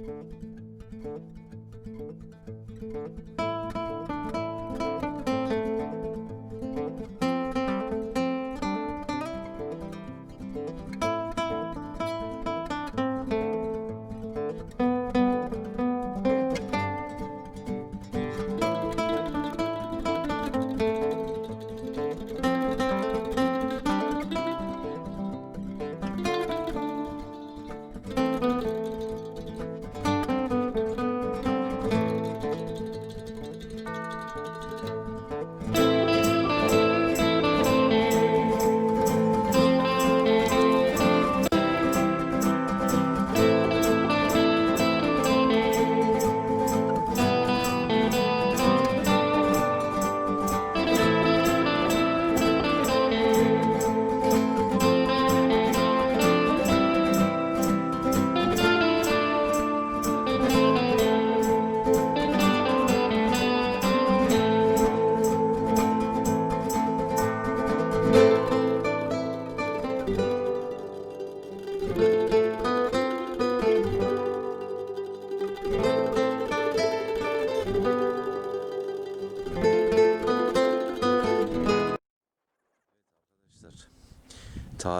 Arkadaşlar,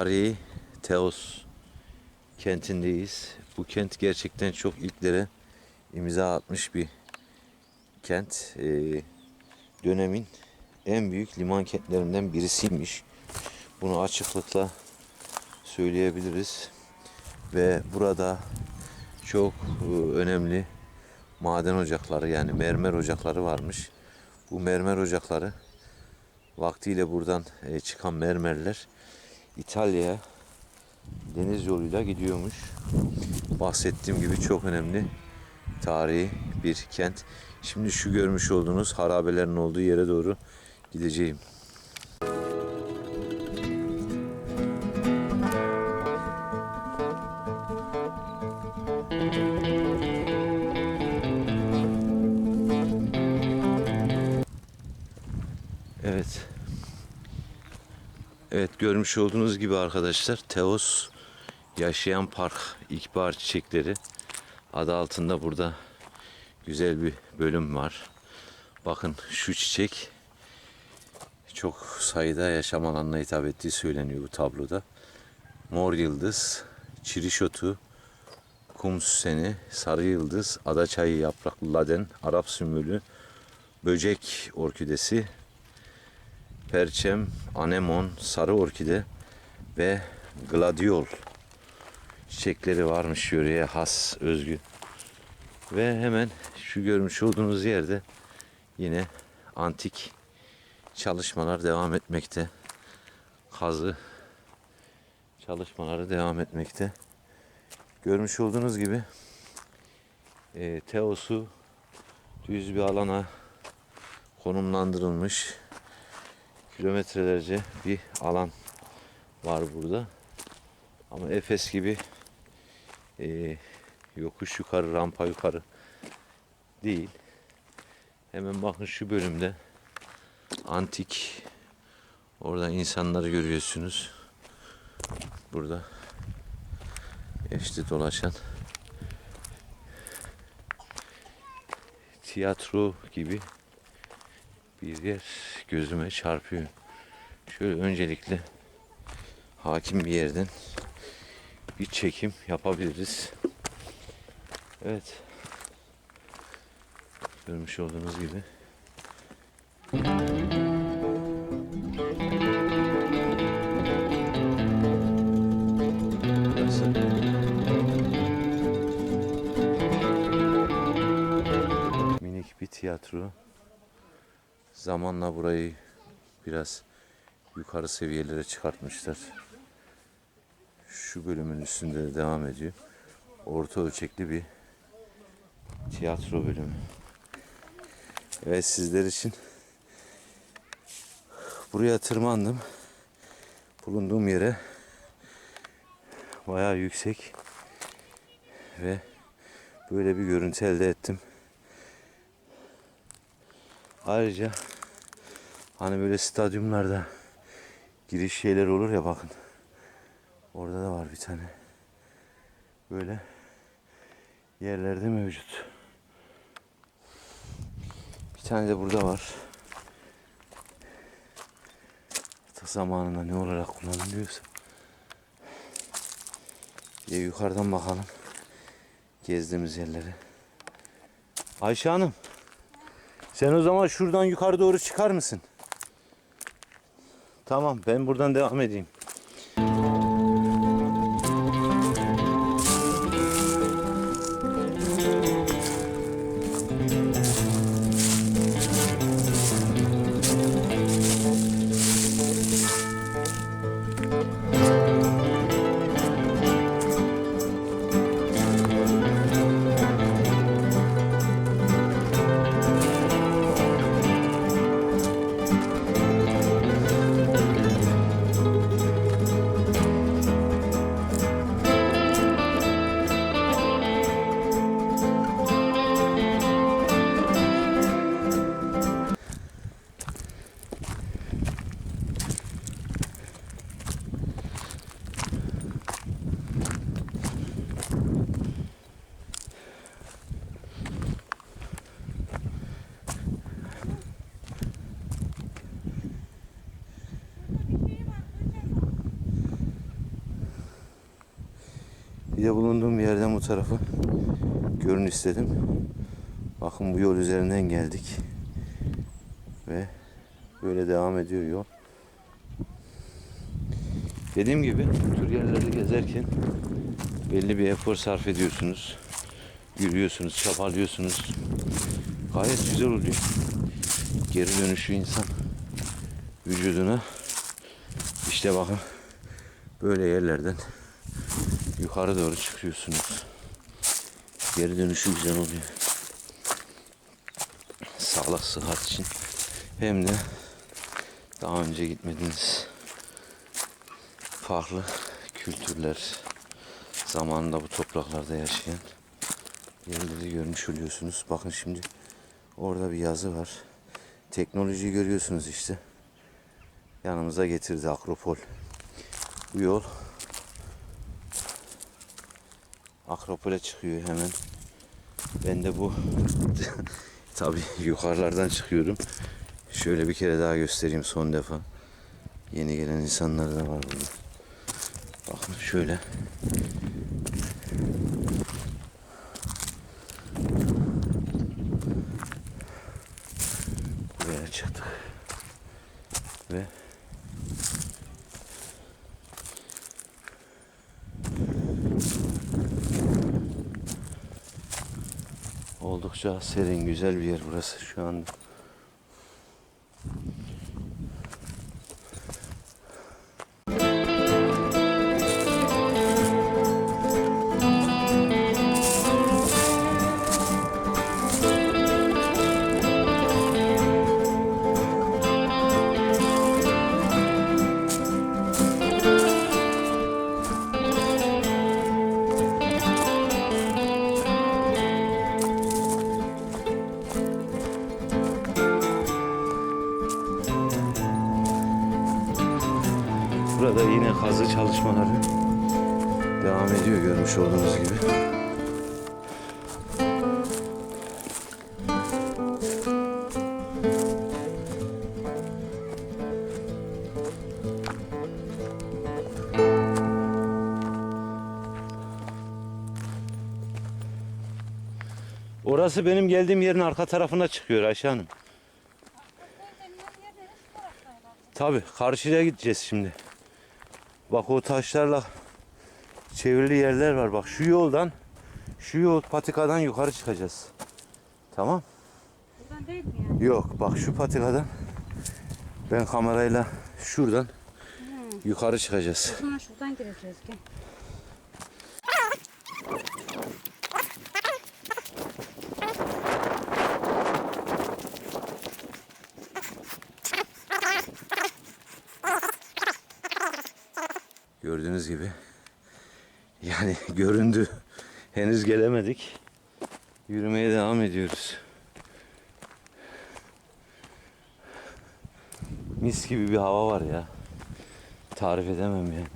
Tarihi Teos kentindeyiz. Bu kent gerçekten çok ilklere imza atmış bir kent. Ee, dönemin en büyük liman kentlerinden birisiymiş. Bunu açıklıkla söyleyebiliriz. Ve burada çok e, önemli maden ocakları yani mermer ocakları varmış. Bu mermer ocakları vaktiyle buradan e, çıkan mermerler İtalya'ya deniz yoluyla gidiyormuş. Bahsettiğim gibi çok önemli tarihi bir kent. Şimdi şu görmüş olduğunuz harabelerin olduğu yere doğru gideceğim. Görmüş olduğunuz gibi arkadaşlar Teos Yaşayan Park İlkbahar Çiçekleri adı altında burada güzel bir bölüm var. Bakın şu çiçek çok sayıda yaşam alanına hitap ettiği söyleniyor bu tabloda. Mor yıldız, çirişotu, kum süseni, sarı yıldız, adaçayı yapraklı laden, Arap sümülü, böcek orkidesi, perçem, anemon, sarı orkide ve gladiol çiçekleri varmış yöreye has özgü. Ve hemen şu görmüş olduğunuz yerde yine antik çalışmalar devam etmekte. Kazı çalışmaları devam etmekte. Görmüş olduğunuz gibi e, Teos'u düz bir alana konumlandırılmış kilometrelerce bir alan var burada. Ama Efes gibi e, yokuş yukarı, rampa yukarı değil. Hemen bakın şu bölümde antik orada insanları görüyorsunuz. Burada işte dolaşan tiyatro gibi bir yer gözüme çarpıyor. Şöyle öncelikle hakim bir yerden bir çekim yapabiliriz. Evet. Görmüş olduğunuz gibi. Minik bir tiyatro. Zamanla burayı biraz yukarı seviyelere çıkartmışlar. Şu bölümün üstünde de devam ediyor. Orta ölçekli bir tiyatro bölümü. Evet sizler için buraya tırmandım. Bulunduğum yere bayağı yüksek ve böyle bir görüntü elde ettim. Ayrıca hani böyle stadyumlarda giriş şeyler olur ya bakın. Orada da var bir tane. Böyle yerlerde mevcut. Bir tane de burada var. Artık zamanında ne olarak kullanılıyorsa. Bir yukarıdan bakalım. Gezdiğimiz yerlere. Ayşe Hanım. Sen o zaman şuradan yukarı doğru çıkar mısın? Tamam ben buradan devam edeyim. Tarafı görün istedim. Bakın bu yol üzerinden geldik. Ve böyle devam ediyor yol. Dediğim gibi bu tür yerleri gezerken belli bir efor sarf ediyorsunuz. Yürüyorsunuz, çabalıyorsunuz. Gayet güzel oluyor. Geri dönüşü insan vücuduna işte bakın böyle yerlerden yukarı doğru çıkıyorsunuz. Geri dönüşü güzel oluyor. Sağlık sıhhat için hem de daha önce gitmediğiniz farklı kültürler zamanında bu topraklarda yaşayan yerleri görmüş oluyorsunuz. Bakın şimdi orada bir yazı var. Teknolojiyi görüyorsunuz işte. Yanımıza getirdi Akropol. Bu yol Akropol'e çıkıyor hemen. Ben de bu tabi yukarılardan çıkıyorum. Şöyle bir kere daha göstereyim son defa. Yeni gelen insanlar da var burada. Bakın şöyle. Buraya çıktık. Ve Oldukça serin, güzel bir yer burası şu anda. Orası benim geldiğim yerin arka tarafına çıkıyor Ayşe Hanım. Tabi karşıya gideceğiz şimdi. Bak o taşlarla çevrili yerler var. Bak şu yoldan şu yol patikadan yukarı çıkacağız. Tamam? Buradan değil mi yani? Yok bak şu patikadan ben kamerayla şuradan yukarı çıkacağız. Zaman şuradan gireceğiz gel. Gördüğünüz gibi yani göründü. Henüz gelemedik. Yürümeye devam ediyoruz. Mis gibi bir hava var ya. Tarif edemem yani.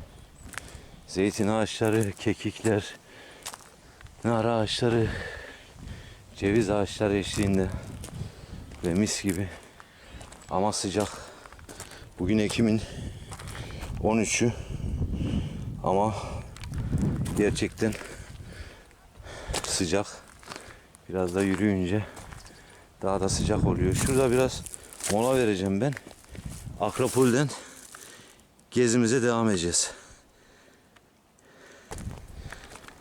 Zeytin ağaçları, kekikler, nar ağaçları, ceviz ağaçları eşliğinde ve mis gibi ama sıcak. Bugün Ekim'in 13'ü ama gerçekten sıcak. Biraz da yürüyünce daha da sıcak oluyor. Şurada biraz mola vereceğim ben. Akropol'den gezimize devam edeceğiz.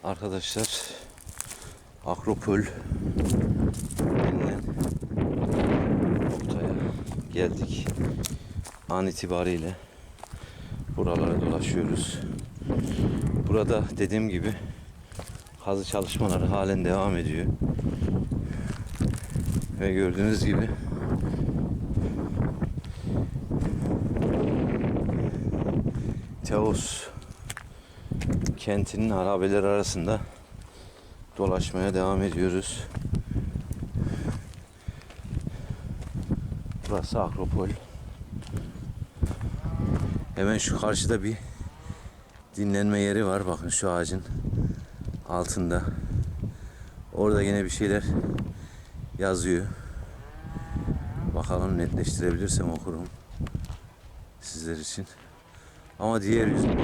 Arkadaşlar Akropol denilen noktaya geldik. An itibariyle buralara dolaşıyoruz. Burada dediğim gibi kazı çalışmaları halen devam ediyor. Ve gördüğünüz gibi Teos kentinin harabeleri arasında dolaşmaya devam ediyoruz. Burası Akropol. Hemen şu karşıda bir dinlenme yeri var. Bakın şu ağacın altında. Orada yine bir şeyler yazıyor. Bakalım netleştirebilirsem okurum sizler için. Ama diğer yazıyor.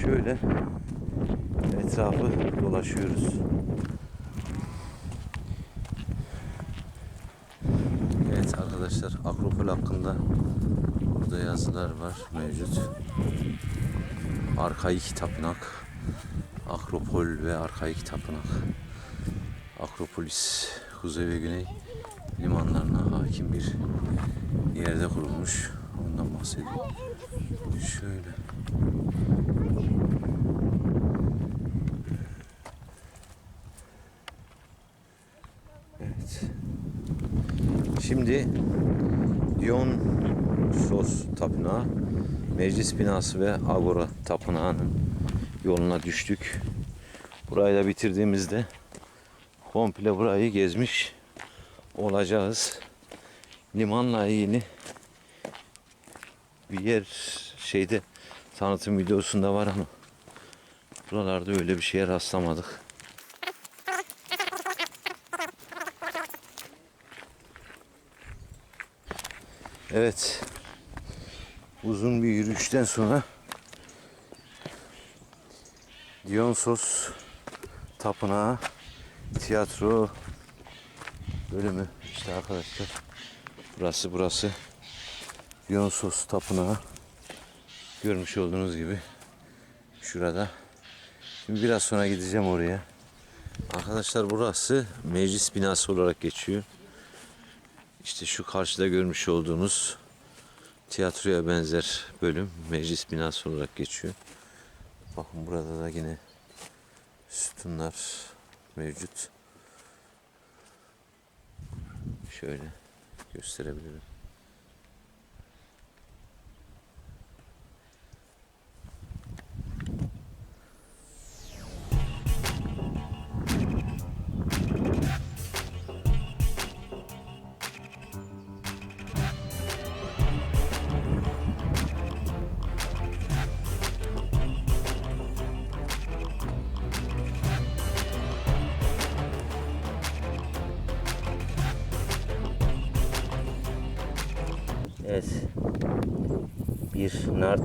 Şöyle etrafı dolaşıyoruz. Evet arkadaşlar Akropol hakkında burada yazılar var mevcut. Arkaik tapınak. Akropol ve Arkaik tapınak. Akropolis kuzey ve güney limanlarına hakim bir yerde kurulmuş. Ondan bahsediyor. Şöyle. Evet. Şimdi Dionysos Tapınağı, Meclis Binası ve Agora Tapınağı'nın yoluna düştük. Burayı da bitirdiğimizde komple burayı gezmiş olacağız. Limanla ilgili bir yer şeyde tanıtım videosunda var ama buralarda öyle bir şeye rastlamadık. Evet. Uzun bir yürüyüşten sonra Dionysos Tapınağı Tiyatro bölümü işte arkadaşlar. Burası burası. Dionysos Tapınağı. Görmüş olduğunuz gibi şurada. Şimdi biraz sonra gideceğim oraya. Arkadaşlar burası meclis binası olarak geçiyor. İşte şu karşıda görmüş olduğunuz tiyatroya benzer bölüm meclis binası olarak geçiyor. Bakın burada da yine sütunlar mevcut. Şöyle gösterebilirim.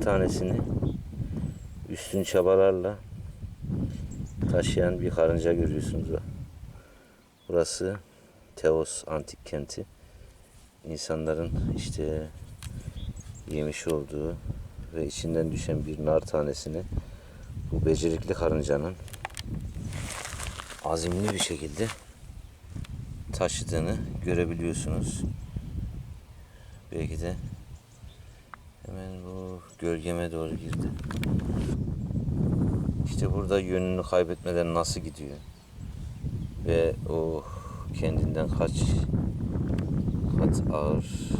Tanesini üstün çabalarla taşıyan bir karınca görüyorsunuz. Burası Teos antik kenti. İnsanların işte yemiş olduğu ve içinden düşen bir nar tanesini bu becerikli karıncanın azimli bir şekilde taşıdığını görebiliyorsunuz. Belki de hemen bu gölgeme doğru girdi. İşte burada yönünü kaybetmeden nasıl gidiyor? Ve o kendinden kaç kat ağır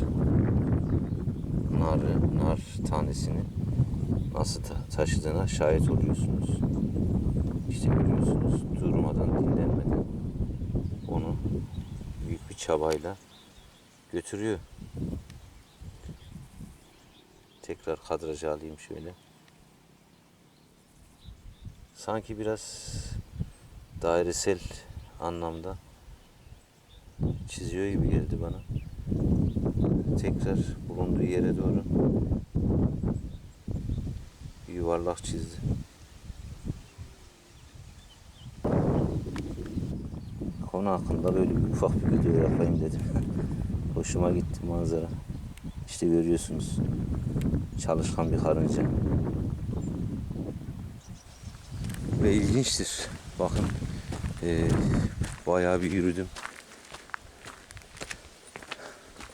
nar, nar tanesini nasıl ta- taşıdığına şahit oluyorsunuz. İşte görüyorsunuz durmadan dinlenmeden onu büyük bir çabayla götürüyor. Tekrar kadrajı alayım şöyle. Sanki biraz dairesel anlamda çiziyor gibi geldi bana. Tekrar bulunduğu yere doğru yuvarlak çizdi. Konu hakkında böyle bir ufak bir video yapayım dedim. Hoşuma gitti manzara. İşte görüyorsunuz. Çalışkan bir karınca. Ve ilginçtir. Bakın eee, bayağı bir yürüdüm.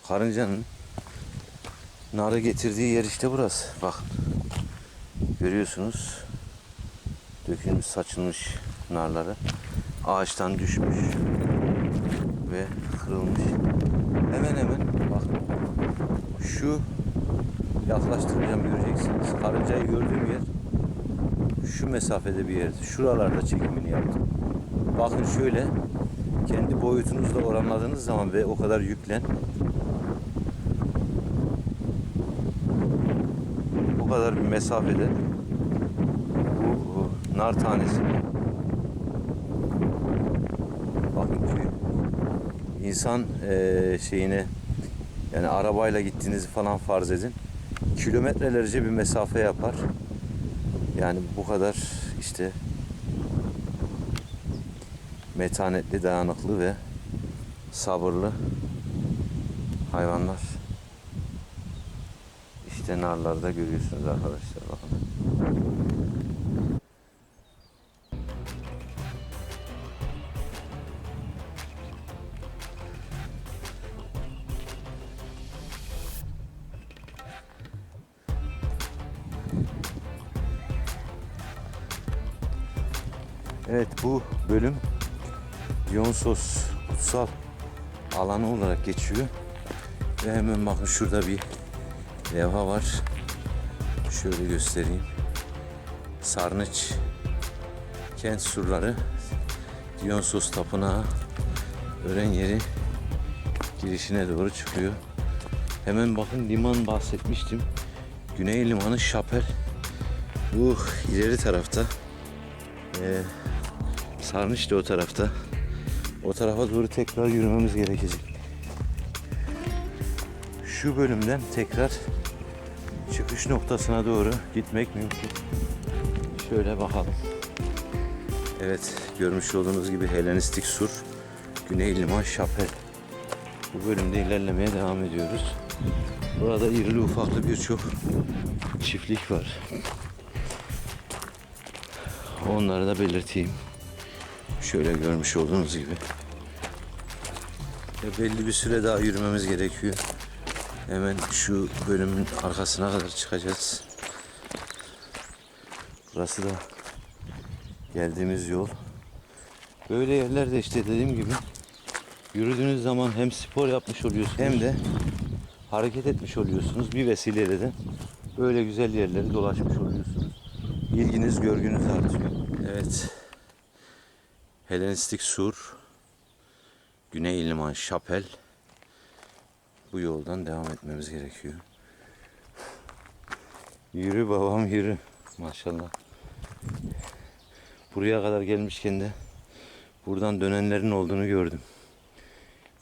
Karıncanın narı getirdiği yer işte burası. Bakın. Görüyorsunuz. Dökülmüş, saçılmış narları. Ağaçtan düşmüş ve kırılmış. Hemen hemen. Şu yaklaştıracağım göreceksiniz. Karıncayı gördüğüm yer şu mesafede bir yerdi. Şuralarda çekimini yaptım. Bakın şöyle kendi boyutunuzla oranladığınız zaman ve o kadar yüklen bu kadar bir mesafede bu, nar tanesi bakın ki insan eee, şeyine yani arabayla gittiğinizi falan farz edin kilometrelerce bir mesafe yapar yani bu kadar işte metanetli, dayanıklı ve sabırlı hayvanlar. İşte narlarda görüyorsunuz arkadaşlar bakın. Bu bölüm Dionysos kutsal alanı olarak geçiyor. Ve hemen bakın şurada bir levha var. Şöyle göstereyim. Sarnıç kent surları Dionysos tapınağı öğren yeri girişine doğru çıkıyor. Hemen bakın liman bahsetmiştim. Güney limanı Şapel. Bu ileri tarafta. Ee, Sarnıç da o tarafta. O tarafa doğru tekrar yürümemiz gerekecek. Şu bölümden tekrar çıkış noktasına doğru gitmek mümkün. Şöyle bakalım. Evet, görmüş olduğunuz gibi Helenistik Sur, Güney Liman Şapel. Bu bölümde ilerlemeye devam ediyoruz. Burada irili ufaklı birçok çiftlik var. Onları da belirteyim. Şöyle görmüş olduğunuz gibi. Ve belli bir süre daha yürümemiz gerekiyor. Hemen şu bölümün arkasına kadar çıkacağız. Burası da geldiğimiz yol. Böyle yerlerde işte dediğim gibi yürüdüğünüz zaman hem spor yapmış oluyorsunuz hem de hareket etmiş oluyorsunuz. Bir vesileyle de böyle güzel yerleri dolaşmış oluyorsunuz. İlginiz, görgünüz artıyor. Evet. Helenistik Sur, Güney Liman Şapel. Bu yoldan devam etmemiz gerekiyor. Yürü babam yürü. Maşallah. Buraya kadar gelmişken de buradan dönenlerin olduğunu gördüm.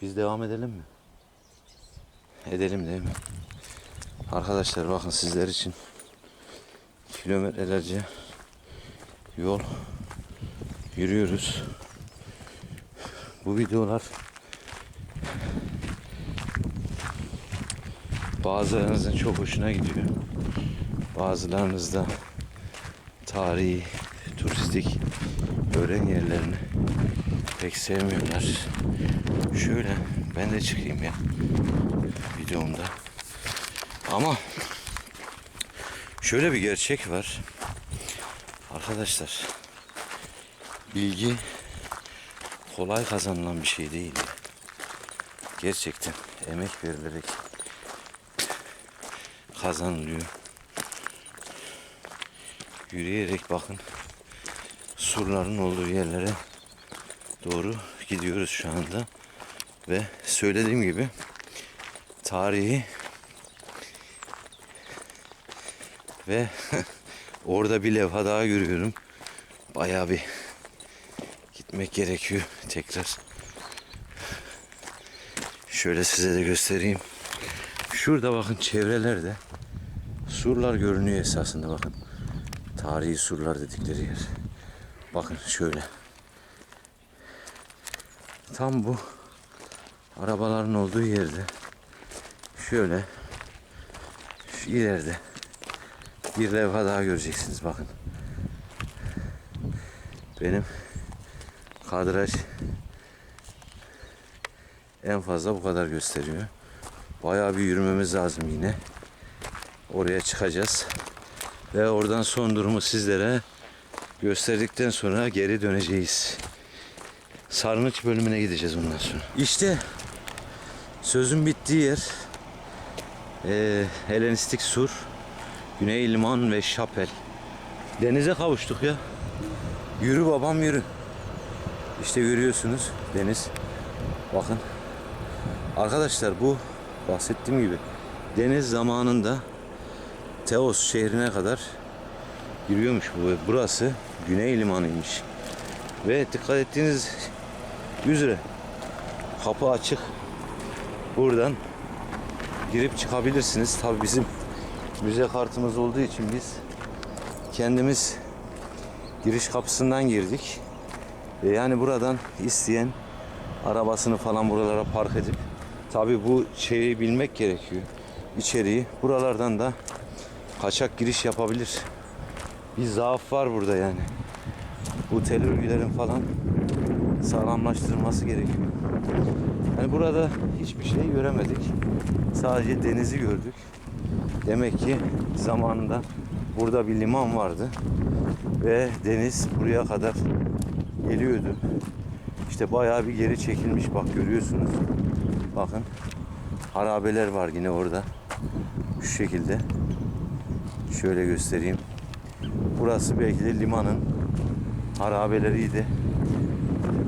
Biz devam edelim mi? Edelim değil mi? Arkadaşlar bakın sizler için kilometrelerce yol yürüyoruz. Bu videolar bazılarınızın çok hoşuna gidiyor. Bazılarınız da tarihi, turistik öğren yerlerini pek sevmiyorlar. Şöyle ben de çıkayım ya videomda. Ama şöyle bir gerçek var. Arkadaşlar bilgi kolay kazanılan bir şey değil. Gerçekten emek verilerek kazanılıyor. Yürüyerek bakın surların olduğu yerlere doğru gidiyoruz şu anda. Ve söylediğim gibi tarihi ve orada bir levha daha görüyorum. Bayağı bir gitmek gerekiyor tekrar. Şöyle size de göstereyim. Şurada bakın çevrelerde surlar görünüyor esasında bakın. Tarihi surlar dedikleri yer. Bakın şöyle. Tam bu arabaların olduğu yerde şöyle şu ileride bir levha daha göreceksiniz bakın. Benim kadraj en fazla bu kadar gösteriyor. Bayağı bir yürümemiz lazım yine. Oraya çıkacağız. Ve oradan son durumu sizlere gösterdikten sonra geri döneceğiz. Sarnıç bölümüne gideceğiz ondan sonra. İşte sözün bittiği yer eee Helenistik Sur, Güney Liman ve Şapel. Denize kavuştuk ya. Yürü babam yürü. İşte görüyorsunuz deniz. Bakın. Arkadaşlar bu bahsettiğim gibi deniz zamanında Teos şehrine kadar giriyormuş bu. Burası Güney Limanı'ymış. Ve dikkat ettiğiniz üzere kapı açık. Buradan girip çıkabilirsiniz. Tabi bizim müze kartımız olduğu için biz kendimiz giriş kapısından girdik. Ve yani buradan isteyen arabasını falan buralara park edip tabi bu şeyi bilmek gerekiyor. İçeriği buralardan da kaçak giriş yapabilir. Bir zaaf var burada yani. Bu tel örgülerin falan sağlamlaştırılması gerekiyor. Yani burada hiçbir şey göremedik. Sadece denizi gördük. Demek ki zamanında burada bir liman vardı ve deniz buraya kadar geliyordu. İşte bayağı bir geri çekilmiş bak görüyorsunuz. Bakın harabeler var yine orada. Şu şekilde. Şöyle göstereyim. Burası belki de limanın harabeleriydi.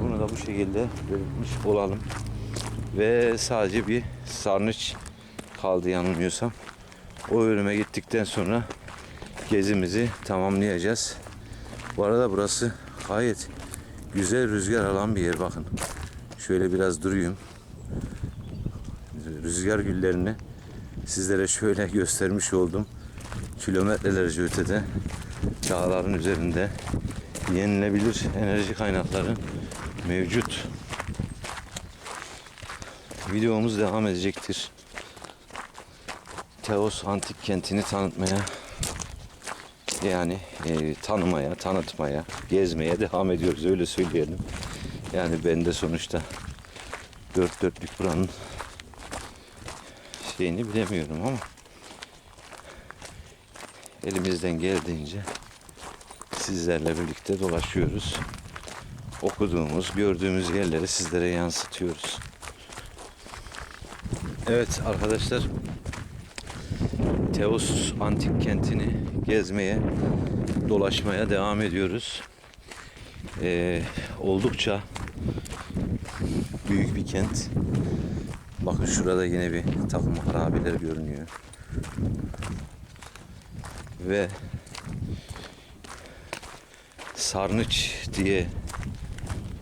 Bunu da bu şekilde belirtmiş olalım. Ve sadece bir sarnıç kaldı yanılmıyorsam. O bölüme gittikten sonra gezimizi tamamlayacağız. Bu arada burası gayet güzel rüzgar alan bir yer bakın. Şöyle biraz durayım. Rüzgar güllerini sizlere şöyle göstermiş oldum. Kilometrelerce ötede dağların üzerinde yenilebilir enerji kaynakları mevcut. Videomuz devam edecektir. Teos antik kentini tanıtmaya yani e, tanımaya, tanıtmaya, gezmeye devam ediyoruz öyle söyleyelim. Yani ben de sonuçta dört dörtlük buranın şeyini bilemiyorum ama elimizden geldiğince sizlerle birlikte dolaşıyoruz. Okuduğumuz, gördüğümüz yerleri sizlere yansıtıyoruz. Evet arkadaşlar Teos antik kentini gezmeye, dolaşmaya devam ediyoruz. Ee, oldukça büyük bir kent. Bakın şurada yine bir takım harabeler görünüyor. Ve Sarnıç diye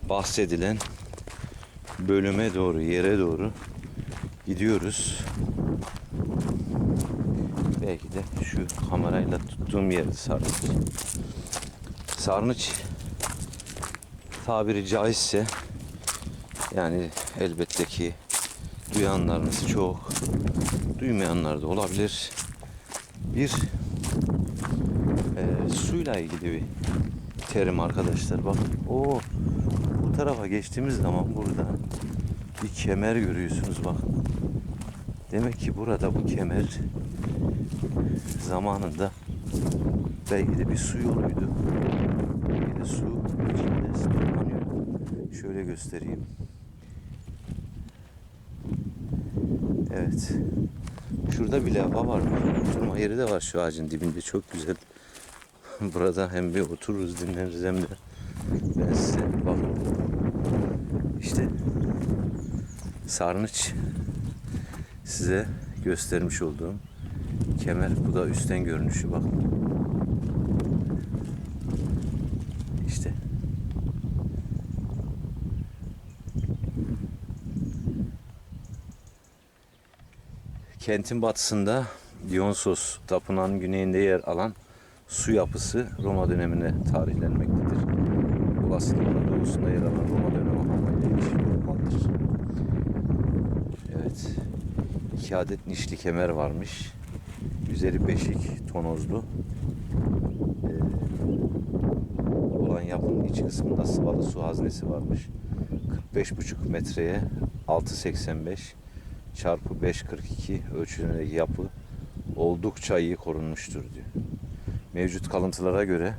bahsedilen bölüme doğru, yere doğru gidiyoruz. De şu kamerayla tuttuğum yerde Sarnıç. Sarnıç tabiri caizse yani elbette ki duyanlarınız çok, duymayanlar da olabilir. Bir e, suyla ilgili bir terim arkadaşlar. Bakın o bu tarafa geçtiğimiz zaman burada bir kemer görüyorsunuz bakın. Demek ki burada bu kemer zamanında belki de bir su yoluydu. Belki de su içinde stoklanıyor. Şöyle göstereyim. Evet. Şurada bir levha var. Oturma yeri de var şu ağacın dibinde. Çok güzel. Burada hem bir otururuz dinleniriz hem de ben size bakın. İşte sarnıç size göstermiş olduğum kemer. Bu da üstten görünüşü bak. İşte. Kentin batısında Dionysos tapınağının güneyinde yer alan su yapısı Roma dönemine tarihlenmektedir. Olasılıkla doğusunda yer alan Roma dönemi hakkında. Evet. İki adet nişli kemer varmış. Üzeri beşik, tonozlu. Ee, olan yapının iç kısmında sıvalı su haznesi varmış. 45,5 metreye 6.85 çarpı 5.42 ölçülerindeki yapı oldukça iyi korunmuştur diyor. Mevcut kalıntılara göre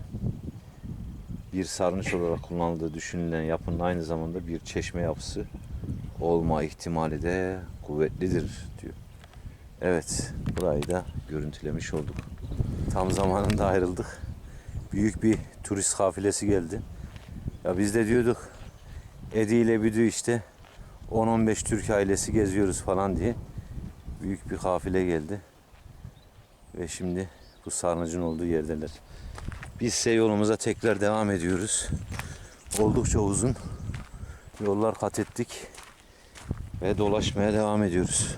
bir sarnıç olarak kullanıldığı düşünülen yapının aynı zamanda bir çeşme yapısı olma ihtimali de kuvvetlidir diyor. Evet, burayı da görüntülemiş olduk. Tam zamanında ayrıldık. Büyük bir turist kafilesi geldi. Ya biz de diyorduk Edi ile Büdü işte 10-15 Türk ailesi geziyoruz falan diye büyük bir kafile geldi. Ve şimdi bu sarnıcın olduğu yerdeler. Biz ise yolumuza tekrar devam ediyoruz. Oldukça uzun yollar kat ettik ve dolaşmaya devam ediyoruz.